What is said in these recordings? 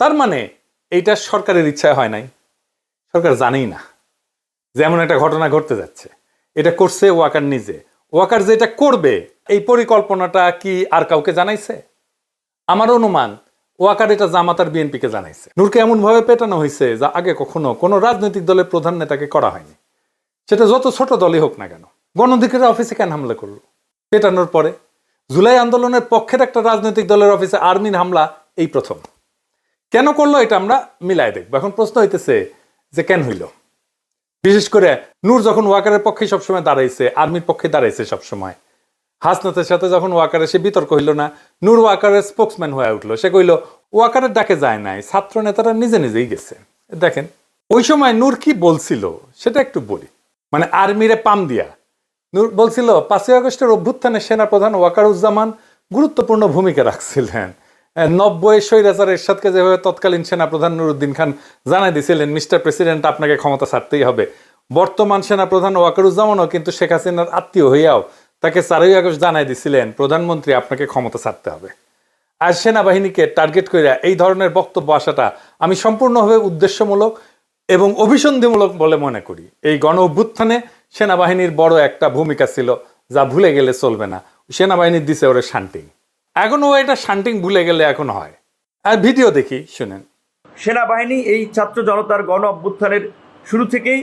তার মানে এইটা সরকারের ইচ্ছায় হয় নাই। সরকার জানেই না যে এমন একটা ঘটনা ঘটতে যাচ্ছে। এটা করছে ওয়াকার নিজে। ওয়াকার যেটা করবে, এই পরিকল্পনাটা কি আর কাউকে জানাইছে? আমার অনুমান, ওয়াকার এটা জামাতার বিএনপিকে জানাইছে। নূরকে এমনভাবে পেটানো হয়েছে যা আগে কখনো কোনো রাজনৈতিক দলের প্রধান নেতাকে করা হয়নি। সেটা যত ছোট দলই হোক না কেন গণ অধিকারের অফিসে কেন হামলা করল? পেটানোর পরে জুলাই আন্দোলনের পক্ষের একটা রাজনৈতিক দলের অফিসে আর্মির হামলা, এই প্রথম। কেন করল এটা আমরা মিলাই দেখব। এখন প্রশ্ন হইতেছে যে কেন হইল? বিশেষ করে নূর যখন ওয়াকারের পক্ষে সবসময় দাঁড়াইছে, আর্মির পক্ষে দাঁড়াইছে সবসময়। হাসনাতের সাথে যখন ওয়াকারে সে বিতর্ক হইল না, নূর ওয়াকারের স্পোক্সম্যান হয়ে উঠল। সে কইল, ওয়াকারের ডাকে যায় নাই, ছাত্র নেতারা নিজে নিজেই গেছে। দেখেন, ওই সময় নূর কি বলছিল সেটা একটু বলি। মানে আর্মিরে পাম দিয়া। নূর বলছিল, পাঁচই আগস্টের অভ্যুত্থানে সেনাপ্রধান ওয়াকারুজ্জামান গুরুত্বপূর্ণ ভূমিকা রাখছিলেন। নব্বই স্বৈরাচার এরশাদকে যেভাবে তৎকালীন সেনাপ্রধান নুরুদ্দিন খান জানাই দিয়েছিলেন মিস্টার প্রেসিডেন্ট আপনাকে ক্ষমতা ছাড়তেই হবে। বর্তমান সেনাপ্রধান ওয়াকারুজ্জামানও কিন্তু শেখ হাসিনার আত্মীয় হইয়াও তাকে চারই আগস্ট জানাই দিছিলেন, প্রধানমন্ত্রী আপনাকে ক্ষমতা ছাড়তে হবে। আর সেনাবাহিনীকে টার্গেট করে এই ধরনের বক্তব্য আসাটা আমি সম্পূর্ণভাবে উদ্দেশ্যমূলক এবং অভিসন্ধিমূলক বলে মনে করি। এই গণ অভ্যুত্থানে সেনাবাহিনীর বড় একটা ভূমিকা ছিল যা ভুলে গেলে চলবে না। সেনাবাহিনীর দিছে ওরে শান্টিং এখনও এটা শান্টিং ভুলে গেলে এখন হয়। আর ভিডিও দেখি শুনেন। সেনাবাহিনী এই ছাত্র জনতার গণ অভ্যুত্থানের শুরু থেকেই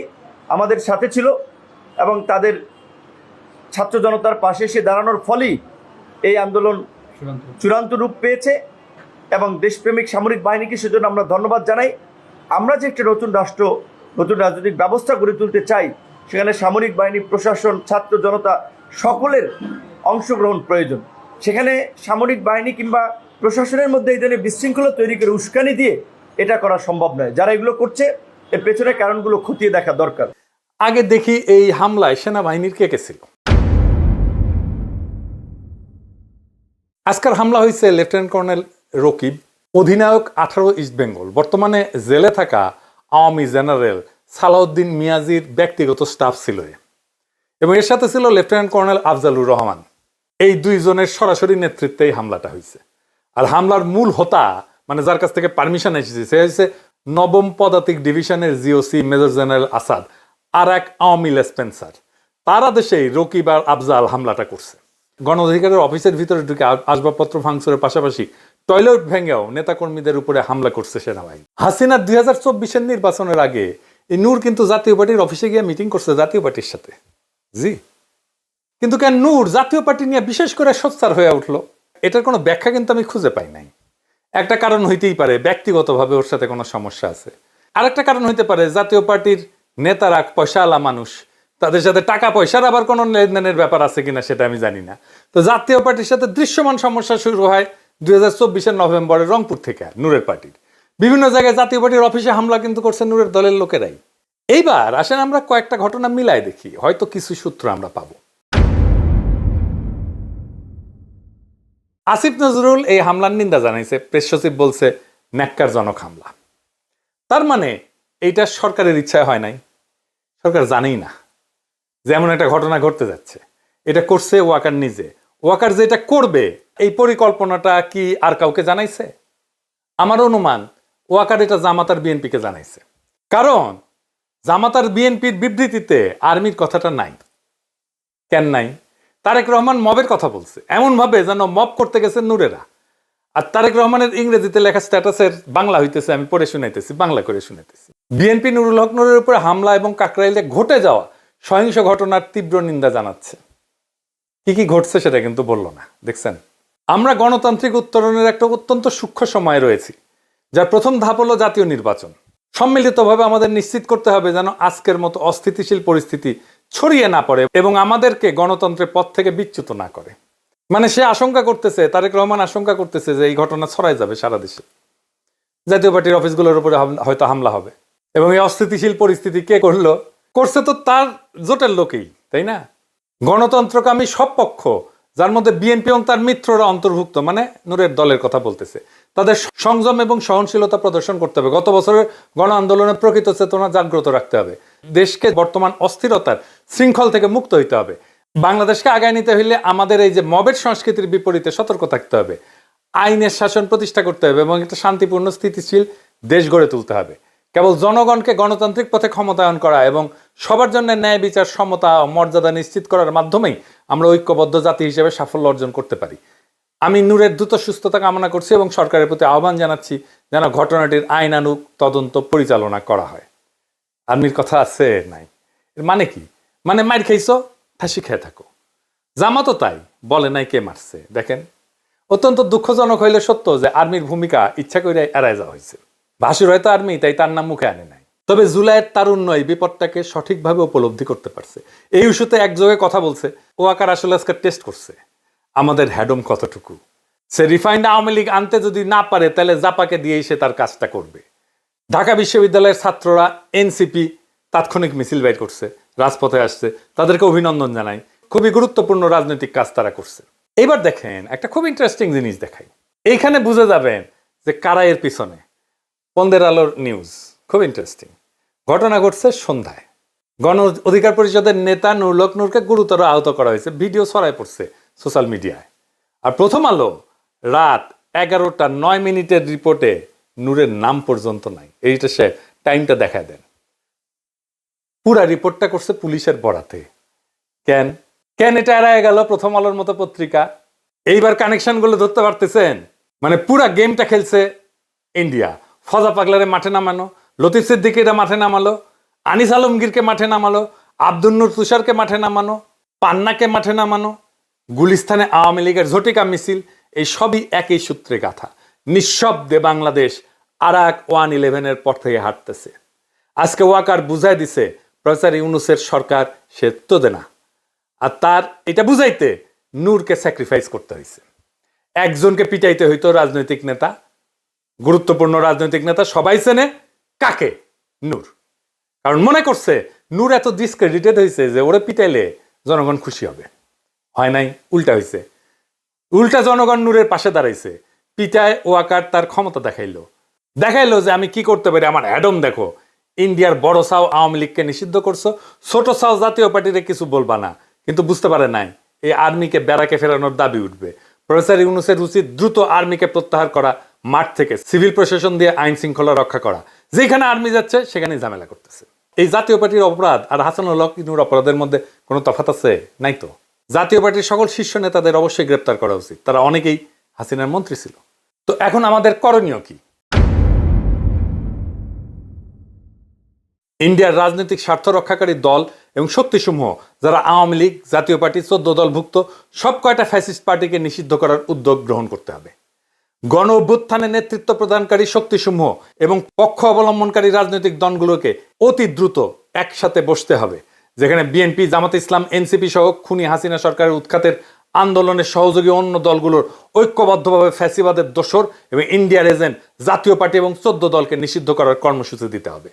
আমাদের সাথে ছিল এবং তাদের ছাত্র জনতার পাশে এসে দাঁড়ানোর ফলেই এই আন্দোলন চূড়ান্ত রূপ পেয়েছে এবং দেশপ্রেমিক সামরিক বাহিনীকে সেজন্য আমরা ধন্যবাদ জানাই। আমরা যে একটা নতুন রাষ্ট্র নতুন রাজনৈতিক ব্যবস্থা গড়ে তুলতে চাই সেখানে সামরিক বাহিনী প্রশাসন ছাত্র জনতা সকলের অংশগ্রহণ প্রয়োজন। সেখানে সামরিক বাহিনী কিংবা প্রশাসনের মধ্যে এই ধরনের বিশৃঙ্খলা তৈরি করে উস্কানি দিয়ে এটা করা সম্ভব নয়। যারা এগুলো করছে, এর পেছনে কারণগুলো খতিয়ে দেখা দরকার। আগে দেখি এই হামলায় সেনাবাহিনীর কে কে ছিল। আজকের হামলা হয়েছে লেফটেন্যান্ট কর্নেল রকিব, অধিনায়ক আঠারো ইস্ট বেঙ্গল। বর্তমানে জেলে থাকা আওয়ামী জেনারেল সালাউদ্দিন মিয়াজির ব্যক্তিগত স্টাফ ছিল এবং এর সাথে ছিল লেফটেন্যান্ট কর্নেল আফজালুর রহমান। এই দুইজনের সরাসরি নেতৃত্বে এই হামলাটা হয়েছে। আর হামলার মূল হোতা মানে যার কাছ থেকে পারমিশন এসেছে, সে হচ্ছে নবম পদাতিক ডিভিশনের জিওসি মেজর জেনারেল আসাদ, আর এক আওয়ামী লেসপেন্সার। তার আদেশেই রকিব আর আফজাল হামলাটা করছে। গণ অধিকারের অফিসের ভিতরে ঢুকে আসবাবপত্র ভাঙচুরের পাশাপাশি টয়লেট ভেঙেও নেতাকর্মীদের উপরে হামলা করছে সেনাবাহিনী। হাসিনা দুই হাজার চব্বিশের নির্বাচনের আগে নূর কিন্তু জাতীয় পার্টির অফিসে গিয়ে মিটিং করছে জাতীয় পার্টির সাথে। জি। কিন্তু কেন নূর জাতীয় পার্টি নিয়ে বিশেষ করে সোচ্চার হয়ে উঠল? এটার কোনো ব্যাখ্যা কিন্তু আমি খুঁজে পাই নাই। একটা কারণ হইতেই পারে, ব্যক্তিগতভাবে ওর সাথে কোনো সমস্যা আছে। আরেকটা কারণ হইতে পারে, জাতীয় পার্টির নেতারা পয়সাওয়ালা মানুষ, তাদের সাথে টাকা পয়সার আবার কোনো লেনদেনের ব্যাপার আছে কিনা সেটা আমি জানি না। তো জাতীয় পার্টির সাথে দৃশ্যমান সমস্যা শুরু হয় দুই হাজার চব্বিশের নভেম্বরে রংপুর থেকে, নূরের পার্টির। বিভিন্ন জায়গায় জাতীয় পার্টির অফিসে হামলা কিন্তু করছে নূরের দলের লোকেরাই। এইবার আসেন আমরা কয়েকটা ঘটনা মিলাই দেখি, হয়তো কিছু সূত্র আমরা পাবো। আসিফ নজরুল এই হামলার নিন্দা জানাইছে। প্রেস সচিব বলছে, ন্যাক্কারজনক হামলা। তার মানে এইটা সরকারের ইচ্ছায় হয় নাই। সরকার জানেই না যেমন একটা ঘটনা ঘটতে যাচ্ছে। এটা করছে ওয়াকার নিজে। ওয়াকার যেটা করবে, এই পরিকল্পনাটা কি আর কাউকে জানাইছে? আমার অনুমান, ওয়াকার এটা জামাতার বিএনপিকে জানাইছে। কারণ জামাতার বিএনপির বিবৃতিতে আর্মির কথাটা নাই। কেন নাই? তারেক রহমান মবের কথা বলছে। এমন ভাবে যেন মব করতে গেছে নূরেরা। আর তারেক রহমানের ইংরেজিতে লেখা স্ট্যাটাসের বাংলা হইতেছে, আমি পড়ে শুনাইতেছি, বাংলা করে শুনাইতেছি। বিএনপি নুরুল হক নুরের উপরে হামলা এবং কাকরাইলে ঘটে যাওয়া সহিংস ঘটনার তীব্র নিন্দা জানাচ্ছে। কি কি ঘটছে সেটা কিন্তু বলল না, দেখছেন? আমরা গণতান্ত্রিক উত্তরণের একটা অত্যন্ত সূক্ষ্ম সময় রয়েছি, যার প্রথম ধাপ হলো জাতীয় নির্বাচন। সম্মিলিতভাবে আমাদের নিশ্চিত করতে হবে যেন আজকের মতো অস্থিতিশীল পরিস্থিতি ছড়িয়ে না পড়ে এবং আমাদেরকে গণতন্ত্রের পথ থেকে বিচ্যুত না করে। মানে সে আশঙ্কা করতেছে, তারেক রহমান আশঙ্কা করতেছে যে এই ঘটনা ছড়াই যাবে সারা দেশে। জাতীয় পার্টির অফিসগুলোর উপরে হয়তো হামলা হবে। এবং এই অস্থিতিশীল পরিস্থিতি কে করল? করছে তো তার জোটের লোকেই, তাই না? গণতন্ত্রকামী সব পক্ষ, যার মধ্যে বিএনপি এবং তার মিত্ররা অন্তর্ভুক্ত মানে নূরের দলের কথা বলতেছে তাদের সংযম এবং সহনশীলতা প্রদর্শন করতে হবে। গত বছরের গণ আন্দোলনে প্রকৃত চেতনা জাগ্রত রাখতে হবে। দেশকে বর্তমান অস্থিরতার শৃঙ্খল থেকে মুক্ত হইতে হবে। বাংলাদেশকে আগায় নিতে হইলে আমাদের এই যে মবের সংস্কৃতির বিপরীতে সতর্ক থাকতে হবে। আইনের শাসন প্রতিষ্ঠা করতে হবে এবং একটা শান্তিপূর্ণ, স্থিতিশীল দেশ গড়ে তুলতে হবে। কেবল জনগণকে গণতান্ত্রিক পথে ক্ষমতায়ন করা এবং সবার জন্য ন্যায় বিচার, সমতা ও মর্যাদা নিশ্চিত করার মাধ্যমেই আমরা ঐক্যবদ্ধ জাতি হিসেবে সাফল্য অর্জন করতে পারি। আমি নূরের দ্রুত সুস্থতা কামনা করছি এবং সরকারের প্রতি আহ্বান জানাচ্ছি যেন ঘটনাটির আইনানুগ তদন্ত পরিচালনা করা হয়। আর্মির কথা আছে নাই। এর মানে কি? মানে মার খাইছো, ফাঁসি খেয়ে থাকো। জামাতও তাই, বলে নাই কে মারছে। দেখেন, অত্যন্ত দুঃখজনক হইলে সত্য যে আর্মির ভূমিকা ইচ্ছা করে এড়ায় যাওয়া হয়েছে ভাসুর হয়তো আর্মি, তাই তার নাম মুখে আনে নাই। তবে জুলাইয়ের তারুণ্য এই বিপদটাকে সঠিকভাবে উপলব্ধি করতে পারছে। এই ইস্যুতে একযোগে কথা বলছে। ও আকার আসলে আজকে টেস্ট করছে। আমাদের হ্যাডম কতটুকু? সে রিফাইন্ড আওয়ামী লীগ আনতে যদি না পারে, তাহলে জাপাকে দিয়েই সে তার কাজটা করবে। ঢাকা বিশ্ববিদ্যালয়ের ছাত্ররা এনসিপি তাৎক্ষণিক মিছিল বের করছে, রাজপথে আসছে, তাদেরকে অভিনন্দন জানাই। খুবই গুরুত্বপূর্ণ রাজনৈতিক কাজ তারা করছে। এবার দেখেন, একটা খুব ইন্টারেস্টিং জিনিস দেখাই। এইখানে বুঝে যাবেন যে কারা এর পিছনে। পন্দের আলোর নিউজ খুব ইন্টারেস্টিং ঘটনা ঘটছে সন্ধ্যায়। গণ অধিকার পরিষদের নেতা নুরলক নূরকে গুরুতর আহত করা হয়েছে। ভিডিও ছড়ায় পড়ছে। সোশ্যাল মিডিয়ায়। আর প্রথম আলো রাত এগারোটা নয় মিনিটের রিপোর্টে নূরের নাম পর্যন্ত নাই। এইটা সে টাইমটা দেখায় দেন। পুরা রিপোর্টটা করছে পুলিশের বরাতে। কেন? কেন এটা এড়ায় গেল প্রথম আলোর মতো পত্রিকা? এইবার কানেকশনগুলো ধরতে পারতেছেন? মানে পুরা গেমটা খেলছে ইন্ডিয়া। ফজা পাগলারে মাঠে নামানো, লতিফ সিদ্দিকিরা মাঠে নামালো, আনিস আলমগীরকে মাঠে নামালো আব্দুন্নুর তুষারকে মাঠে নামানো, পান্নাকে মাঠে নামানো গুলিস্তানে আওয়ামী লীগের ঝটিকা মিছিল, এই সবই একই সূত্রে গাথা। নিঃশব্দে বাংলাদেশ আর এক ওয়ান ইলেভেনের পর থেকে হাঁটতেছে। আজকে ওয়াকার বুঝাই দিছে প্রফেসর ইউনুসের সরকার সে তো না। আর তার এটা বুঝাইতে নূরকে স্যাক্রিফাইস করতে হয়েছে একজনকে পিটাইতে হইতো রাজনৈতিক নেতা, গুরুত্বপূর্ণ রাজনৈতিক নেতা সবাই চেনে কাকে? নূর। কারণ মনে করছে, নূর এত ডিসক্রেডিটেড হয়েছে যে ওরে পিটাইলে জনগণ খুশি হবে। হয় নাই, উল্টা হয়েছে উল্টা জনগণ নূরের পাশে দাঁড়াইছে। পিটায় ওয়াকার তার ক্ষমতা দেখাইলো। দেখাইলো যে আমি কি করতে পারি, আমার অ্যাডম দেখো। ইন্ডিয়ার বড় সাও আওয়ামী লীগকে নিষিদ্ধ করছ, ছোট সাও জাতীয় পার্টিরে কিছু বলবা না। কিন্তু বুঝতে পারে নাই, এই আর্মিকে বেড়াকে ফেরানোর দাবি উঠবে। প্রফেসর ইউনুসের উচিত দ্রুত আর্মিকে প্রত্যাহার করা, মাঠ থেকে সিভিল প্রশাসন দিয়ে আইন শৃঙ্খলা রক্ষা করা। যেখানে আর্মি যাচ্ছে সেখানে ঝামেলা করতেছে। এই জাতীয় পার্টির অপরাধ আর হাসানুল হক ইনুর অপরাধের মধ্যে কোনো তফাত আছে? নাই তো। জাতীয় পার্টির সকল শীর্ষ নেতাদের অবশ্যই গ্রেপ্তার করা উচিত। তারা অনেকেই হাসিনার মন্ত্রী ছিল। তো এখন আমাদের করণীয় কি? ইন্ডিয়ার রাজনৈতিক স্বার্থ রক্ষাকারী দল এবং শক্তিসমূহ, যারা আওয়ামী লীগ, জাতীয় পার্টি, চোদ্দ দলভুক্ত, সব কয়টা ফ্যাসিস্ট পার্টিকে নিষিদ্ধ করার উদ্যোগ গ্রহণ করতে হবে। গণ অভ্যুত্থানে নেতৃত্ব প্রদানকারী শক্তিসমূহ এবং পক্ষ অবলম্বনকারী রাজনৈতিক দলগুলোকে অতি দ্রুত একসাথে বসতে হবে। যেখানে বিএনপি, জামাত ইসলাম, এনসিপি সহ খুনি হাসিনা সরকারের উৎখাতের আন্দোলনের সহযোগী অন্য দলগুলোর ঐক্যবদ্ধভাবে ফ্যাসিবাদের দোসর এবং ইন্ডিয়ার এজেন্ট জাতীয় পার্টি এবং চোদ্দ দলকে নিষিদ্ধ করার কর্মসূচি দিতে হবে।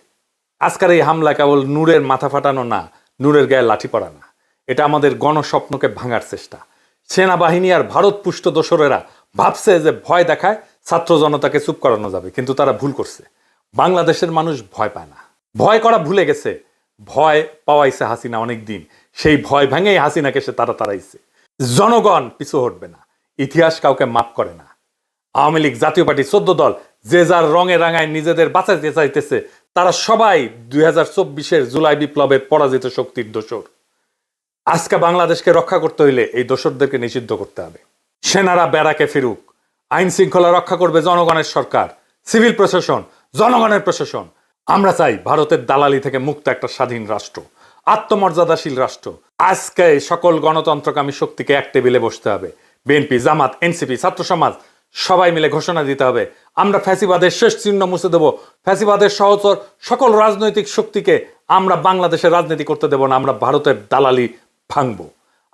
আজকের এই হামলা কেবল নূরের মাথা ফাটানো না, নূরের গায়ে লাঠি পড়া না। এটা আমাদের গণস্বপ্নকে ভাঙার চেষ্টা। সেনাবাহিনী আর ভারত পুষ্ট দোসরেরা ভাবছে যে ভয় দেখায় ছাত্র জনতাকে চুপ করানো যাবে, কিন্তু তারা ভুল করছে। বাংলাদেশের মানুষ ভয় পায় না। ভয় করা ভুলে গেছে। ভয় পাওয়াইছে হাসিনা অনেক দিন সেই ভয় ভেঙেই হাসিনাকে সে তারা তাড়াইছে। জনগণ পিছু হটবে না। ইতিহাস কাউকে মাফ করে না। আওয়ামী লীগ, জাতীয় পার্টি, চোদ্দ দল, যে যার রঙে রাঙায় নিজেদের বাঁচাইতে চাইতেছে, তারা সবাই দুই হাজার চব্বিশের জুলাই বিপ্লবের পরাজিত শক্তির দোসর আজকে বাংলাদেশকে রক্ষা করতে হইলে এই দোসরদেরকে নিষিদ্ধ করতে হবে। সেনারা বেড়াকে ফিরুক। আইন শৃঙ্খলা রক্ষা করবে জনগণের সরকার। সিভিল প্রশাসন, জনগণের প্রশাসন। আমরা চাই ভারতের দালালি থেকে মুক্ত একটা স্বাধীন রাষ্ট্র, আত্মমর্যাদাশীল রাষ্ট্র। আজকে সকল গণতন্ত্রকামী শক্তিকে এক টেবিলে বসতে হবে। বিএনপি জামাত এনসিপি ছাত্র সমাজ, সবাই মিলে ঘোষণা দিতে হবে। আমরা ফ্যাসিবাদের শেষ চিহ্ন মুছে দেব। ফ্যাসিবাদের সহচর সকল রাজনৈতিক শক্তিকে আমরা বাংলাদেশের রাজনীতি করতে দেব না, আমরা ভারতের দালালি ভাঙব।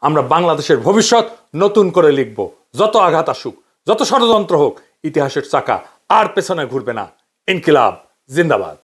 আমরা বাংলাদেশের ভবিষ্যৎ নতুন করে লিখব। যত আঘাত আসুক, যত ষড়যন্ত্র হোক, ইতিহাসের চাকা আর পেছনে ঘুরবে না। ইনকিলাব, জিন্দাবাদ।